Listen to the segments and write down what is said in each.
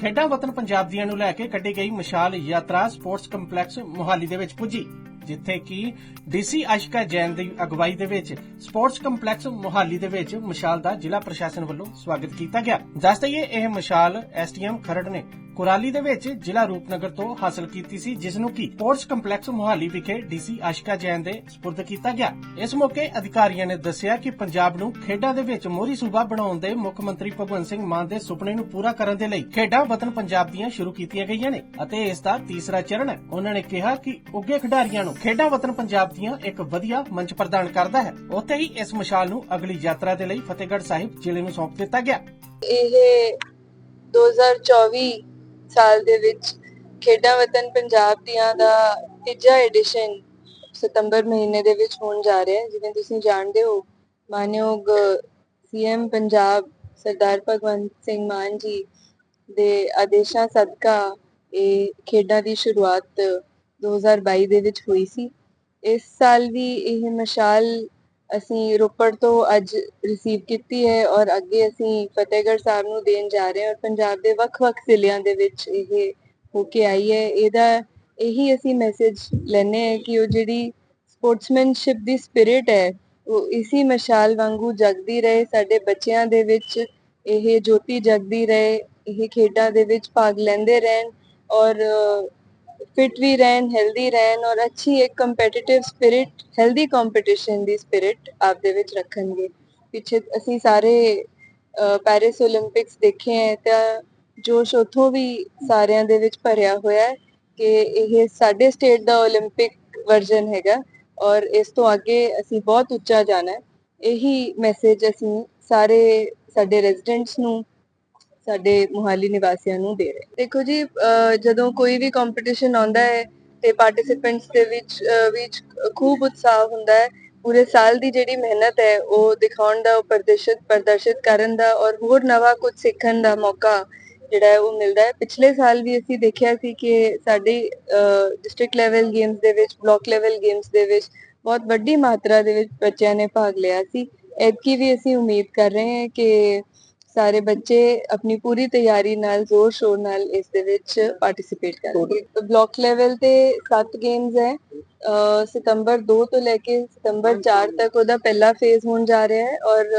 ਖੇਡਾਂ ਵਤਨ ਪੰਜਾਬ ਦੀਆਂ ਨੂੰ ਲੈ ਕੇ ਕੱਢੀ ਗਈ ਮਸ਼ਾਲ ਯਾਤਰਾ ਸਪੋਰਟਸ ਕੰਪਲੈਕਸ ਮੁਹਾਲੀ ਦੇ ਵਿੱਚ ਪੁੱਜੀ, ਜਿੱਥੇ ਕਿ ਡੀਸੀ ਅਸ਼ਕਾ ਜੈਨ ਦੀ ਅਗਵਾਈ ਦੇ ਵਿੱਚ ਸਪੋਰਟਸ ਕੰਪਲੈਕਸ ਮੁਹਾਲੀ ਦੇ ਵਿੱਚ ਮਸ਼ਾਲ ਦਾ ਜ਼ਿਲ੍ਹਾ ਪ੍ਰਸ਼ਾਸਨ ਵੱਲੋਂ ਸਵਾਗਤ ਕੀਤਾ ਗਿਆ। ਦੱਸ ਦਈਏ, ਇਹ ਮਸ਼ਾਲ ਐਸਟੀਐਮ ਖਰੜ ਨੇ ਕੁਰਾਲੀ ਦੇ ਵਿੱਚ ਜ਼ਿਲ੍ਹਾ ਰੂਪਨਗਰ ਤੋਂ ਹਾਸਲ ਕੀਤੀ ਸੀ, ਜਿਸ ਨੂੰ ਕਿ ਸਪੋਰਟਸ ਕੰਪਲੈਕਸ ਮੁਹਾਲੀ ਵਿਖੇ ਡੀਸੀ ਆਸ਼ਿਕਾ ਜੈਨ ਦੇ ਸਪੁਰਦ ਕੀਤਾ ਗਿਆ। ਇਸ ਮੌਕੇ ਅਧਿਕਾਰੀਆਂ ਨੇ ਦੱਸਿਆ ਕਿ ਪੰਜਾਬ ਨੂੰ ਖੇਡਾਂ ਦੇ ਵਿੱਚ ਮੋਹਰੀ ਸੂਬਾ ਬਣਾਉਣ ਦੇ ਮੁੱਖ ਮੰਤਰੀ ਭਗਵੰਤ ਸਿੰਘ ਮਾਨ ਦੇ ਸੁਪਨੇ ਨੂੰ ਪੂਰਾ ਕਰਨ ਦੇ ਲਈ ਖੇਡਾਂ ਵਤਨ ਪੰਜਾਬ ਦੀਆਂ ਸ਼ੁਰੂ ਕੀਤੀਆਂ ਗਈਆਂ ਨੇ ਅਤੇ ਇਸ ਦਾ ਤੀਸਰਾ ਚਰਨ ਹੈ। ਉਹਨਾਂ ਨੇ ਕਿਹਾ ਕਿ ਉੱਗੇ ਖਿਡਾਰੀਆਂ ਨੂੰ ਖੇਡਾਂ ਵਤਨ ਪੰਜਾਬ ਦੀਆਂ ਇੱਕ ਵਧੀਆ ਮੰਚ ਪ੍ਰਦਾਨ ਕਰਦਾ ਹੈ। ਉੱਥੇ ਹੀ ਇਸ ਮਸ਼ਾਲ ਨੂੰ ਅਗਲੀ ਯਾਤਰਾ ਦੇ ਲਈ ਫਤਿਹਗੜ੍ਹ ਸਾਹਿਬ ਜ਼ਿਲ੍ਹੇ ਨੂੰ ਸੌਂਪ ਦਿੱਤਾ ਗਿਆ। ਇਹ 2024 ਸਾਲ ਦੇ ਵਿੱਚ ਖੇਡਾਂ ਵਤਨ ਪੰਜਾਬ ਦੀਆਂ ਦਾ ਤੀਜਾ ਐਡੀਸ਼ਨ ਸਤੰਬਰ ਮਹੀਨੇ ਦੇ ਵਿੱਚ ਹੋਣ ਜਾ ਰਿਹਾ ਹੈ, ਜਿਵੇਂ ਤੁਸੀਂ ਜਾਣਦੇ ਹੋ, ਮਾਨਯੋਗ ਸੀਐਮ ਪੰਜਾਬ ਸਰਦਾਰ ਭਗਵੰਤ ਸਿੰਘ ਮਾਨ ਜੀ ਦੇ ਆਦੇਸ਼ਾਂ ਸਦਕਾ ਇਹ ਖੇਡਾਂ ਦੀ ਸ਼ੁਰੂਆਤ 2022 ਦੇ ਵਿੱਚ ਹੋਈ ਸੀ। ਇਸ ਸਾਲ ਵੀ ਇਹ ਮਸ਼ਾਲ ਅਸੀਂ ਰੋਪੜ ਤੋਂ ਅੱਜ ਰਿਸੀਵ ਕੀਤੀ ਹੈ ਔਰ ਅੱਗੇ ਅਸੀਂ ਫਤਿਹਗੜ੍ਹ ਸਾਹਿਬ ਨੂੰ ਦੇਣ ਜਾ ਰਹੇ ਹਾਂ ਔਰ ਪੰਜਾਬ ਦੇ ਵੱਖ-ਵੱਖ ਜ਼ਿਲ੍ਹਿਆਂ ਦੇ ਵਿੱਚ ਇਹ ਹੋ ਕੇ ਆਈ ਹੈ। ਇਹਦਾ ਇਹੀ ਅਸੀਂ ਮੈਸੇਜ ਲੈਨੇ ਹੈ ਕਿ ਉਹ ਜਿਹੜੀ ਸਪੋਰਟਸਮੈਨਸ਼ਿਪ ਦੀ ਸਪਿਰਿਟ ਹੈ, ਉਹ ਇਸੀ ਮਸ਼ਾਲ ਵਾਂਗੂ ਜਗਦੀ ਰਹੇ, ਸਾਡੇ ਬੱਚਿਆਂ ਦੇ ਵਿੱਚ ਇਹ ਜੋਤੀ ਜਗਦੀ ਰਹੇ, ਇਹ ਖੇਡਾਂ ਦੇ ਵਿੱਚ ਭਾਗ ਲੈਂਦੇ ਰਹਿਣ ਔਰ फिट ਵੀ रहन हेल्दी ਰਹਿਣ ਔਰ ਅੱਛੀ ਇੱਕ ਕੰਪੀਟੀਟਿਵ ਸਪਿਰਿਟ ਹੈਲਦੀ ਕੰਪੀਟੀਸ਼ਨ ਦੀ ਸਪਿਰਿਟ ਆਪ ਦੇ ਵਿੱਚ ਰੱਖਣਗੇ। ਪਿੱਛੇ ਅਸੀਂ ਸਾਰੇ ਪੈਰਿਸ 올림픽ਸ ਦੇਖੇ ਹੈ ਤਾਂ ਜੋਸ਼ ਉਥੋਂ ਵੀ ਸਾਰਿਆਂ ਦੇ ਵਿੱਚ ਭਰਿਆ ਹੋਇਆ ਹੈ ਕਿ ਇਹ ਸਾਡੇ ਸਟੇਟ ਦਾ 올림픽 ਵਰਜ਼ਨ ਹੈਗਾ ਔਰ ਇਸ ਤੋਂ ਅੱਗੇ ਅਸੀਂ ਬਹੁਤ ਉੱਚਾ ਜਾਣਾ ਇਹੀ ਮੈਸੇਜ ਅਸੀਂ ਸਾਰੇ ਸਾਡੇ ਰੈਜ਼ੀਡੈਂਟਸ ਨੂੰ ਸਾਡੇ ਮੁਹਾਲੀ ਨਿਵਾਸੀਆਂ ਨੂੰ ਦੇ ਰਹੇ ਦੇਖੋ ਜੀ ਜਦੋਂ ਕੋਈ ਵੀ ਕੰਪੀਟੀਸ਼ਨ ਆਉਂਦਾ ਹੈ ਤੇ ਪਾਰਟਿਸਿਪੈਂਟਸ ਦੇ ਵਿੱਚ ਵਿੱਚ ਖੂਬ ਉਤਸ਼ਾਹ ਹੁੰਦਾ ਹੈ, ਪੂਰੇ ਸਾਲ ਦੀ ਜਿਹੜੀ ਮਿਹਨਤ ਹੈ, ਉਹ ਦਿਖਾਉਣ ਦਾ ਪ੍ਰਦਰਸ਼ਿਤ ਪ੍ਰਦਰਸ਼ਿਤ ਕਰਨ ਦਾ ਔਰ ਹੋਰ ਨਵਾਂ ਕੁਝ ਸਿੱਖਣ ਦਾ ਮੌਕਾ ਜਿਹੜਾ ਹੈ, ਉਹ ਮਿਲਦਾ ਹੈ। ਪਿਛਲੇ ਸਾਲ ਵੀ ਅਸੀਂ ਦੇਖਿਆ ਸੀ ਕਿ ਸਾਡੀ ਡਿਸਟ੍ਰਿਕਟ ਲੈਵਲ ਗੇਮਸ ਦੇ ਵਿੱਚ ਬਲਾਕ ਲੈਵਲ ਗੇਮਸ ਦੇ ਵਿੱਚ ਬਹੁਤ ਵੱਡੀ ਮਾਤਰਾ ਦੇ ਵਿੱਚ ਬੱਚਿਆਂ ਨੇ ਭਾਗ ਲਿਆ ਸੀ। ਐਤਕੀ ਵੀ ਅਸੀਂ ਉਮੀਦ ਕਰ ਰਹੇ ਹਾਂ ਕਿ ਸਾਰੇ ਬੱਚੇ ਆਪਣੀ ਪੂਰੀ ਤਿਆਰੀ ਨਾਲ ਜ਼ੋਰ ਸ਼ੋਰ ਨਾਲ ਇਸ ਦੇ ਵਿੱਚ ਪਾਰਟਿਸਿਪੇਟ ਕਰਨਗੇ। ਬਲਾਕ ਲੈਵਲ ਤੇ 7 ਗੇਮਸ ਹੈ। ਸਤੰਬਰ 2 ਤੋਂ ਲੈ ਕੇ ਸਤੰਬਰ 4 ਤੱਕ ਉਹਦਾ ਪਹਿਲਾ ਫੇਜ਼ ਹੋਣ ਜਾ ਰਿਹਾ ਹੈ ਔਰ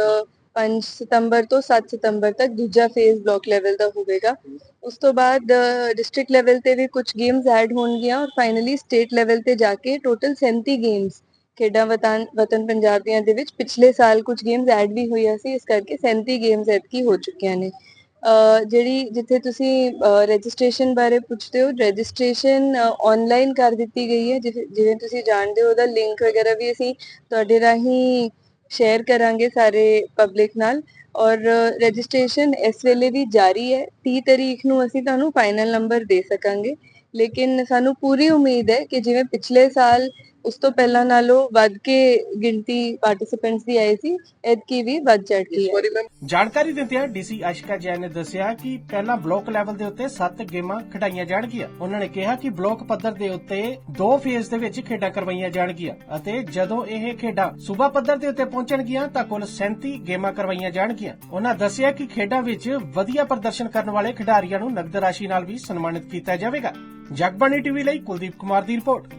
5 ਸਤੰਬਰ ਤੋਂ 7 ਸਤੰਬਰ ਤੱਕ ਦੂਜਾ ਫੇਜ਼ ਬਲਾਕ ਲੈਵਲ ਦਾ ਹੋਵੇਗਾ। ਉਸ ਤੋਂ ਬਾਅਦ ਡਿਸਟ੍ਰਿਕਟ ਲੈਵਲ ਤੇ ਵੀ ਕੁਝ ਗੇਮਸ ਐਡ ਹੋਣਗੀਆਂ ਔਰ ਫਾਈਨਲੀ ਸਟੇਟ ਲੈਵਲ ਤੇ ਜਾ ਕੇ ਟੋਟਲ 37 ਗੇਮਸ ਖੇਡਾਂ ਵਤਨ ਵਤਨ ਪੰਜਾਬ ਦੀਆਂ ਦੇ ਵਿੱਚ ਪਿਛਲੇ ਸਾਲ ਕੁਝ ਗੇਮਸ ਐਡ ਵੀ ਹੋਈਆਂ ਸੀ, ਇਸ ਕਰਕੇ 37 ਗੇਮਸ ਐਤਕੀ ਹੋ ਚੁੱਕੀਆਂ ਨੇ। ਜਿਹੜੀ ਜਿੱਥੇ ਤੁਸੀਂ ਰਜਿਸਟ੍ਰੇਸ਼ਨ ਬਾਰੇ ਪੁੱਛਦੇ ਹੋ ਰਜਿਸਟ੍ਰੇਸ਼ਨ ਆਨਲਾਈਨ ਕਰ ਦਿੱਤੀ ਗਈ ਹੈ, ਜਿਵੇਂ ਤੁਸੀਂ ਜਾਣਦੇ ਹੋ, ਉਹਦਾ ਲਿੰਕ ਵਗੈਰਾ ਵੀ ਅਸੀਂ ਤੁਹਾਡੇ ਰਾਹੀਂ ਸ਼ੇਅਰ ਕਰਾਂਗੇ ਸਾਰੇ ਪਬਲਿਕ ਨਾਲ। ਔਰ ਰਜਿਸਟ੍ਰੇਸ਼ਨ ਇਸ ਵੇਲੇ ਵੀ ਜਾਰੀ ਹੈ 30 ਤਰੀਕ ਨੂੰ ਅਸੀਂ ਤੁਹਾਨੂੰ ਫਾਈਨਲ ਨੰਬਰ ਦੇ ਸਕਾਂਗੇ। ਲੇਕਿਨ ਸਾਨੂੰ ਪੂਰੀ ਉਮੀਦ ਹੈ ਕਿ ਜਿਵੇਂ ਪਿਛਲੇ ਸਾਲ ਉਸ ਤੋਂ ਪਹਿਲਾਂ ਨਾਲੋਂ ਵੱਧ ਕੇ ਗਿਣਤੀ ਪਾਰਟਿਸਿਪੈਂਟਸ ਦੀ ਆਈ ਸੀ ਐਤਕੀ ਵੀ ਵੱਧ ਚੜ ਗਈ ਹੈ। ਜਾਣਕਾਰੀ ਦਿੰਦਿਆਂ ਡੀਸੀ ਆਸ਼ਿਕਾ ਜੈਨ ਨੇ ਦੱਸਿਆ ਕਿ ਪਹਿਲਾਂ ਬਲਾਕ ਲੈਵਲ ਦੇ ਉੱਤੇ 7 ਗੇਮਾਂ ਖਿਡਾਈਆਂ ਜਾਣਗੀਆਂ। ਉਹਨਾਂ ਨੇ ਕਿਹਾ ਕਿ ਬਲਾਕ ਪੱਧਰ ਦੇ ਉੱਤੇ ਦੋ ਫੇਜ਼ ਦੇ ਵਿੱਚ ਖੇਡਾਂ ਕਰਵਾਈਆਂ ਜਾਣਗੀਆਂ ਅਤੇ ਜਦੋਂ ਇਹ ਖੇਡਾਂ ਸੂਬਾ ਪੱਧਰ ਦੇ ਉੱਤੇ ਪਹੁੰਚਣਗੀਆਂ ਤਾਂ ਕੁੱਲ 37 ਗੇਮਾਂ ਕਰਵਾਈਆਂ ਜਾਣਗੀਆਂ। ਉਹਨਾਂ ਦੱਸਿਆ ਕਿ ਖੇਡਾਂ ਵਿੱਚ ਵਧੀਆ ਪ੍ਰਦਰਸ਼ਨ ਕਰਨ ਵਾਲੇ ਖਿਡਾਰੀਆਂ ਨੂੰ ਨਗਦ ਰਾਸ਼ੀ ਨਾਲ ਵੀ ਸਨਮਾਨਿਤ ਕੀਤਾ ਜਾਵੇਗਾ। ਜਗਬਾਣੀ ਟੀਵੀ ਲਈ ਕੁਲਦੀਪ ਕੁਮਾਰ ਦੀ ਰਿਪੋਰਟ।